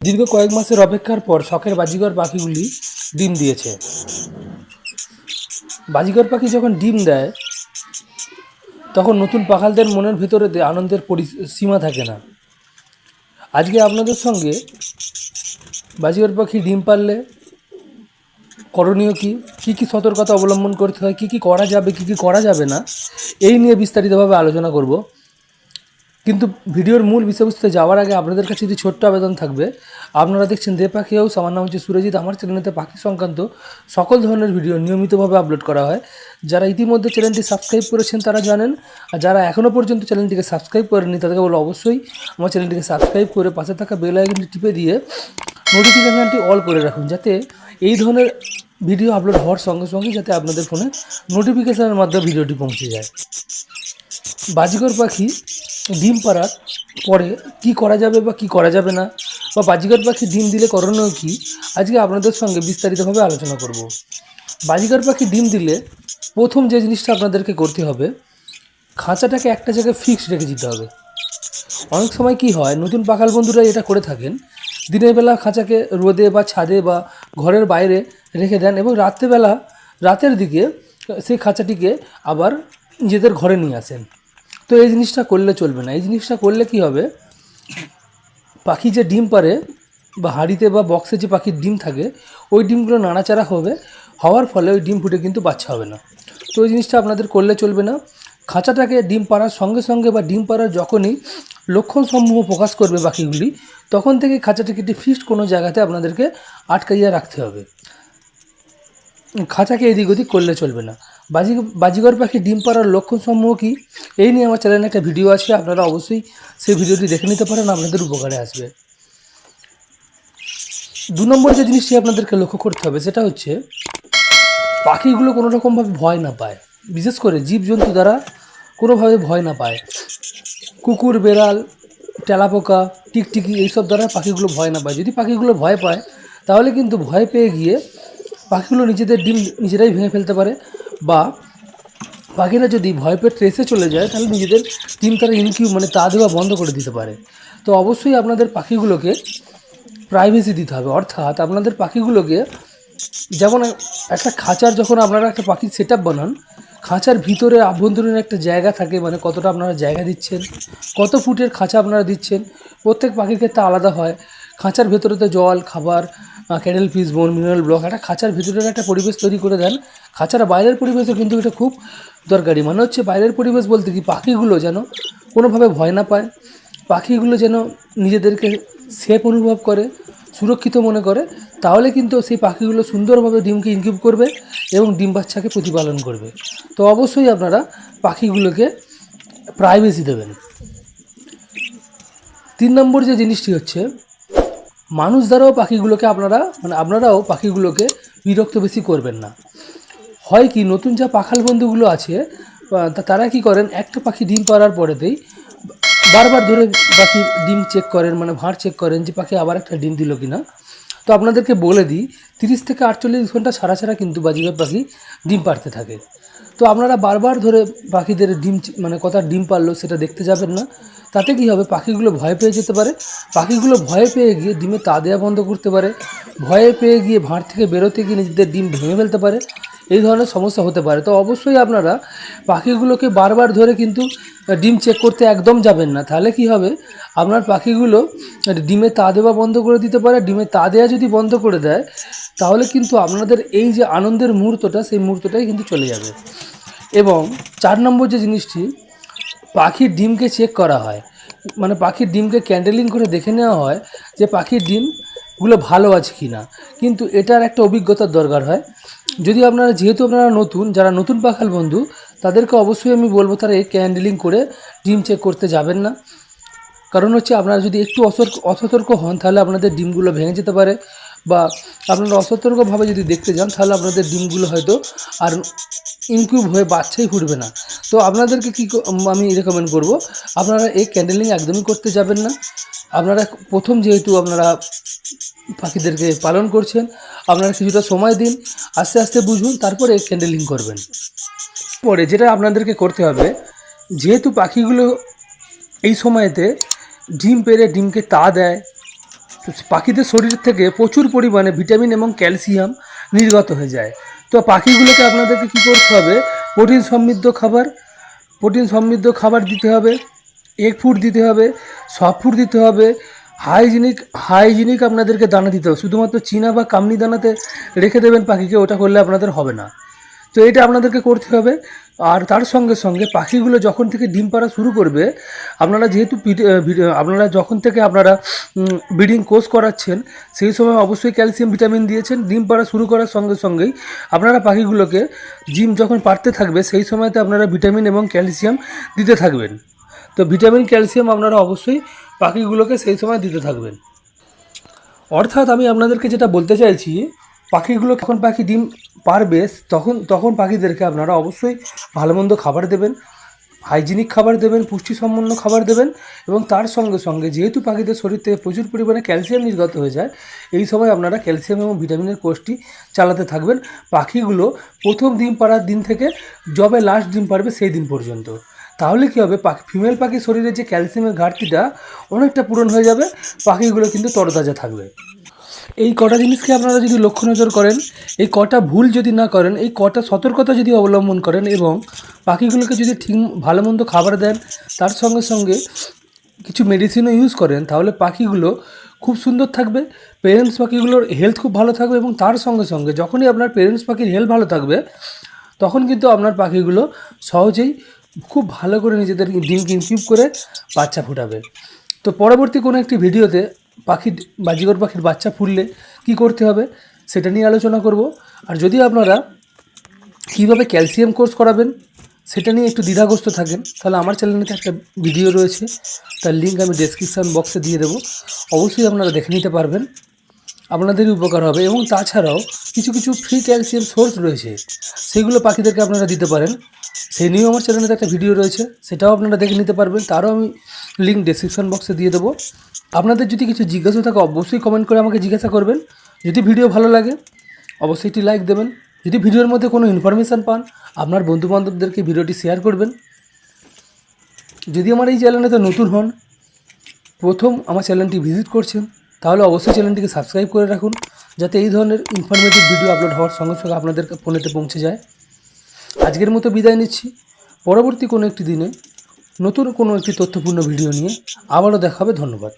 দীর্ঘ কয়েক মাসের অপেক্ষার পর শখের বাজিগর পাখিগুলি ডিম দিয়েছে। বাজিগর পাখি যখন ডিম দেয়, তখন নতুন পাখালদের মনের ভেতরে আনন্দের সীমা থাকে না। আজকে আপনাদের সঙ্গে বাজিগর পাখি ডিম পারলে করণীয় কী? কী কী সতর্কতা অবলম্বন করতে হয়? কী কী করা যাবে? কী কী করা যাবে না? এই নিয়ে বিস্তারিতভাবে আলোচনা করব। কিন্তু ভিডিওর মূল বিষয়বস্তুতে যাওয়ার আগে আপনাদের কাছে একটি ছোট্ট আবেদন থাকবে। আপনারা দেখছেন দে পাখি হাউস, আমার নাম হচ্ছে সুরজিৎ। আমার চ্যানেলেতে পাখি সংক্রান্ত সকল ধরনের ভিডিও নিয়মিতভাবে আপলোড করা হয়। যারা ইতিমধ্যে চ্যানেলটি সাবস্ক্রাইব করেছেন তারা জানেন, আর যারা এখনও পর্যন্ত চ্যানেলটিকে সাবস্ক্রাইব করেননি তাদেরকে বলো অবশ্যই আমার চ্যানেলটিকে সাবস্ক্রাইব করে পাশে থাকা বেল আইকনটি টিপে দিয়ে নোটিফিকেশানটি অল করে রাখুন, যাতে এই ধরনের ভিডিও আপলোড হওয়ার সঙ্গে সঙ্গে যাতে আপনাদের ফোনে নোটিফিকেশানের মাধ্যমে ভিডিওটি পৌঁছে যায়। বাজিকর পাখি ডিম পাড়ার পরে কি করা যাবে বা কি করা যাবে না, বা বাজিকর পাখি ডিম দিলে করণীয় কী, আজকে আপনাদের সঙ্গে বিস্তারিতভাবে আলোচনা করব। বাজিকর পাখি ডিম দিলে প্রথম যে জিনিসটা আপনাদেরকে করতে হবে, খাঁচাটাকে একটা জায়গায় ফিক্সড রেখে দিতে হবে। অনেক সময় কি হয়, নতুন পাখাল বন্ধুরা এটা করে থাকেন, দিনের বেলা খাঁচাকে রোদে বা ছাদে বা ঘরের বাইরে রেখে দেন এবং রাত্রেবেলা, রাতের দিকে সেই খাঁচাটিকে আবার নিজেদের ঘরে নিয়ে আসেন। তো এই জিনিসটা করলে চলবে না। এই জিনিসটা করলে কি হবে? পাখি যে ডিম পারে বা হাঁড়িতে বা বক্সে যে পাখির ডিম থাকে, ওই ডিমগুলো নাড়াচাড়া হবে, হওয়ার ফলে ওই ডিম ফুটে কিন্তু বাচ্চা হবে না। তো ওই জিনিসটা আপনাদের করলে চলবে না। খাঁচাটাকে ডিম পাড়ার সঙ্গে সঙ্গে বা ডিম পাড়ার যখনই লক্ষণ সমূহ প্রকাশ করবে পাখিগুলি, তখন থেকে খাঁচাটাকে একটি ফিক্সড কোনো জায়গাতে আপনাদেরকে আটকাইয়া রাখতে হবে। খাঁচাকে এদিক ওদিক করলে চলবে না। বাজি, বাজিগর পাখি ডিম পাড়ার লক্ষণ সমূহ কী? এই নিয়ে আমার চ্যানেলে একটা ভিডিও আছে, আপনারা অবশ্যই সেই ভিডিওটি দেখে নিতে পারেন, আপনাদের উপকারে আসবে। দু নম্বর যে জিনিসটি আপনাদেরকে লক্ষ্য করতে হবে, সেটা হচ্ছে পাখিগুলো কোনো রকমভাবে ভয় না পায়। বিশেষ করে জীবজন্তু দ্বারা কোনোভাবে ভয় না পায়। কুকুর, বেড়াল, তেলাপোকা, টিকটিকি, এইসব দ্বারা পাখিগুলো ভয় না পায়। যদি পাখিগুলো ভয় পায়, তাহলে কিন্তু ভয় পেয়ে গিয়ে পাখিগুলো নিজেদের ডিম নিজেরাই ভেঙে ফেলতে পারে বা পাখিরা যদি ভয় পেয়ে ট্রেসে চলে যায়, তাহলে নিজেদের ডিম তারা ইনকিউ মানে তা দেওয়া বন্ধ করে দিতে পারে। তো অবশ্যই আপনাদের পাখিগুলোকে প্রাইভেসি দিতে হবে। অর্থাৎ আপনাদের পাখিগুলোকে যেমন একটা খাঁচার যখন আপনারা একটা পাখির সেট বানান, খাঁচার ভিতরে আভ্যন্তরীণ একটা জায়গা থাকে মানে কতটা আপনারা জায়গা দিচ্ছেন, কত ফুটের খাঁচা আপনারা দিচ্ছেন, প্রত্যেক পাখির ক্ষেত্রে আলাদা হয়। খাঁচার ভেতরেতে জল, খাবার cuttlefish bone mineral block, একটা খাঁচার ভিতরের একটা পরিবেশ তৈরি করে দেন। খাঁচার বাইরের পরিবেশও কিন্তু এটা খুব দরকারি। মানে হচ্ছে বাইরের পরিবেশ বলতে কি, পাখিগুলো যেন কোনোভাবে ভয় না পায়, পাখিগুলো যেন নিজেদেরকে সেফ অনুভব করে, সুরক্ষিত মনে করে, তাহলে কিন্তু সেই পাখিগুলো সুন্দরভাবে ডিমকে ইনকিউব করবে এবং ডিম বাচ্চাকে প্রতিপালন করবে। তো অবশ্যই আপনারা পাখিগুলোকে প্রাইভেসি দেবেন। তিন নম্বর যে জিনিসটি হচ্ছে মানুষ দ্বারাও পাখিগুলোকে আপনারা মানে আপনারাও পাখিগুলোকে বিরক্ত বেশি করবেন না। হয় কি, নতুন যা পাখাল বন্ধুগুলো আছে তারা কি করেন, একটা পাখি ডিম পাড়ার পরেতেই বারবার ধরে পাখির ডিম চেক করেন মানে ভাঁড় চেক করেন যে পাখি আবার একটা ডিম দিল কি না তো আপনাদেরকে বলে দিই, তিরিশ থেকে আটচল্লিশ ঘণ্টা ছাড়া ছাড়া কিন্তু বাজিগর পাখি ডিম পাড়তে থাকে। তো আপনারা বারবার ধরে পাখিদের ডিম মানে কত ডিম পারল সেটা দেখতে যাবেন না। তাতে কি হবে? পাখিগুলো ভয় পেয়ে যেতে পারে। পাখিগুলো ভয় পেয়ে গিয়ে ডিমে তা দেওয়া বন্ধ করতে পারে। ভয়ে পেয়ে গিয়ে ভাঁড় থেকে বেরোতে গিয়ে নিজেদের ডিম ভেঙে ফেলতে পারে। এই ধরনের সমস্যা হতে পারে। তো অবশ্যই আপনারা পাখিগুলোকে বারবার ধরে কিন্তু ডিম চেক করতে একদম যাবেন না। তাহলে কি হবে? আপনার পাখিগুলো ডিমে তা দেওয়া বন্ধ করে দিতে পারে। ডিমে তা দেওয়া যদি বন্ধ করে দেয়, তাহলে কিন্তু আপনাদের এই যে আনন্দের মুহূর্তটা, সেই মুহূর্তটাই কিন্তু চলে যাবে। এবং চার নম্বর যে জিনিসটি, পাখির ডিমকে চেক করা হয়। মানে পাখির ডিমকে ক্যান্ডেলিং করে দেখে নেওয়া হয় যে পাখির ডিমগুলো ভালো আছে কি না কিন্তু এটার একটা অভিজ্ঞতার দরকার হয়। যদি আপনারা, যেহেতু আপনারা নতুন, যারা নতুন পাখাল বন্ধু, তাদেরকে অবশ্যই আমি বলব তারা এই ক্যান্ডেলিং করে ডিম চেক করতে যাবেন না। কারণ হচ্ছে আপনারা যদি একটু অসতর্ক অসতর্ক হন, তাহলে আপনাদের ডিমগুলো ভেঙে যেতে পারে। বা আপনারা অসতর্কভাবে যদি দেখতে যান, তাহলে আপনাদের ডিমগুলো হয়তো আর ইনকিউব হয়ে বাচ্চাই ফুটবে না। তো আপনাদেরকে কী আমি রেকমেন্ড করব, আপনারা এই ক্যান্ডেলিং একদমই করতে যাবেন না। আপনারা প্রথম যেহেতু আপনারা পাখিদেরকে পালন করছেন, আপনারা কিছুটা সময় দিন, আস্তে আস্তে বুঝুন, তারপরে ক্যান্ডেলিং করবেন। পরে যেটা আপনাদেরকে করতে হবে, যেহেতু পাখিগুলো এই সময়তে ডিম পেরে ডিমকে তা দেয় পাখিদের শরীর থেকে প্রচুর পরিমাণে ভিটামিন এবং ক্যালসিয়াম নির্গত হয়ে যায়। তো পাখিগুলোকে আপনাদেরকে কী করতে হবে? প্রোটিন সমৃদ্ধ খাবার, প্রোটিন সমৃদ্ধ খাবার দিতে হবে এগ ফুড দিতে হবে সফট ফুড দিতে হবে হাইজিনিক হাইজিনিক আপনাদেরকে দানা দিতে হবে। শুধুমাত্র চীনা বা কামনি দানাতে রেখে দেবেন পাখিকে, ওটা করলে আপনাদের হবে না। তো এটা আপনাদেরকে করতে হবে। আর তার সঙ্গে সঙ্গে পাখিগুলো যখন থেকে ডিম পাড়া শুরু করবে, আপনারা যেহেতু আপনারা যখন থেকে আপনারা ব্রিডিং কোর্স করাচ্ছেন, সেই সময় অবশ্যই ক্যালসিয়াম, ভিটামিন দিয়েছেন। ডিম পাড়া শুরু করার সঙ্গে সঙ্গেই আপনারা পাখিগুলোকে ডিম যখন পারতে থাকবে, সেই সময়তে আপনারা ভিটামিন এবং ক্যালসিয়াম দিতে থাকবেন। তো ভিটামিন, ক্যালসিয়াম আপনারা অবশ্যই পাখিগুলোকে সেই সময় দিতে থাকবেন। অর্থাৎ আমি আপনাদেরকে যেটা বলতে চাইছি পাখিগুলো যখন পাখি ডিম পারবে, তখন তখন পাখিদেরকে আপনারা অবশ্যই ভালো মন্দ খাবার দেবেন, হাইজিনিক খাবার দেবেন, পুষ্টিসম্পন্ন খাবার দেবেন এবং তার সঙ্গে সঙ্গে যেহেতু পাখিদের শরীর থেকে প্রচুর পরিমাণে ক্যালসিয়াম নির্গত হয়ে যায়, এই সময় আপনারা ক্যালসিয়াম এবং ভিটামিনের কোর্সটি চালাতে থাকবেন। পাখিগুলো প্রথম ডিম পাড়ার দিন থেকে যবে লাস্ট ডিম পারবে সেই দিন পর্যন্ত। তাহলে কী হবে? পাখি, ফিমেল পাখির শরীরে যে ক্যালসিয়ামের ঘাটতিটা অনেকটা পূরণ হয়ে যাবে, পাখিগুলো কিন্তু তরতাজা থাকবে। এই কটা জিনিসকে আপনারা যদি লক্ষ্য নজর করেন, এই কটা ভুল যদি না করেন, এই কটা সতর্কতা যদি অবলম্বন করেন এবং পাখিগুলোকে যদি ঠিক, ভালো মন্দ খাবার দেন, তার সঙ্গে সঙ্গে কিছু মেডিসিনও ইউজ করেন, তাহলে পাখিগুলো খুব সুন্দর থাকবে পেরেন্টস পাখিগুলোর হেলথ খুব ভালো থাকবে এবং তার সঙ্গে সঙ্গে যখনই আপনার পেরেন্টস পাখির হেলথ ভালো থাকবে, তখন কিন্তু আপনার পাখিগুলো সহজেই খুব ভালো করে নিজেদের ডিম কিনকিপ করে বাচ্চা ফোটাবে। তো পরবর্তী কোনো একটি ভিডিওতে পাখির, বাজিগর পাখির বাচ্চা ফুললে কি করতে হবে? সেটা নিয়ে আলোচনা করব। আর যদি আপনারা কীভাবে ক্যালসিয়াম কোর্স করাবেন, সেটা নিয়ে একটু দ্বিধাগ্রস্ত থাকেন, তাহলে আমার চ্যানেলেতে একটা ভিডিও রয়েছে। তার লিঙ্ক আমি ডেসক্রিপশান বক্সে দিয়ে দেবো। অবশ্যই আপনারা দেখে নিতে পারবেন। আপনাদেরই উপকার হবে এবং তাছাড়াও কিছু কিছু ফ্রি ক্যালসিয়াম সোর্স রয়েছে। সেগুলো পাখিদেরকে আপনারা দিতে পারেন। সেই নিয়েও আমার চ্যানেলে একটা ভিডিও রয়েছে, সেটাও আপনারা দেখে নিতে পারবেন। তারও আমি লিঙ্ক ডেসক্রিপশন বক্সে দিয়ে দেবো। আপনাদের যদি কিছু জিজ্ঞাসা থাকে, অবশ্যই কমেন্ট করে আমাকে জিজ্ঞাসা করবেন। যদি ভিডিও ভালো লাগে, অবশ্যই একটি লাইক দেবেন। যদি ভিডিওর মধ্যে কোনো ইনফরমেশান পান, আপনার বন্ধুবান্ধবদেরকে ভিডিওটি শেয়ার করবেন। যদি আমার এই চ্যানেলেতে নতুন হন, প্রথম আমার চ্যানেলটি ভিজিট করছেন তাহলে অবশ্যই চ্যানেলটিকে সাবস্ক্রাইব করে রাখুন, যাতে এই ধরনের ইনফরমেটিভ ভিডিও আপলোড হওয়ার সঙ্গে সঙ্গে আপনাদের ফোনেতে পৌঁছে যায়। আজকের মতো বিদায় নিচ্ছি। পরবর্তী কোনো একটি দিনে নতুন কোনো একটি তথ্যপূর্ণ ভিডিও নিয়ে আবারও দেখাবে ধন্যবাদ।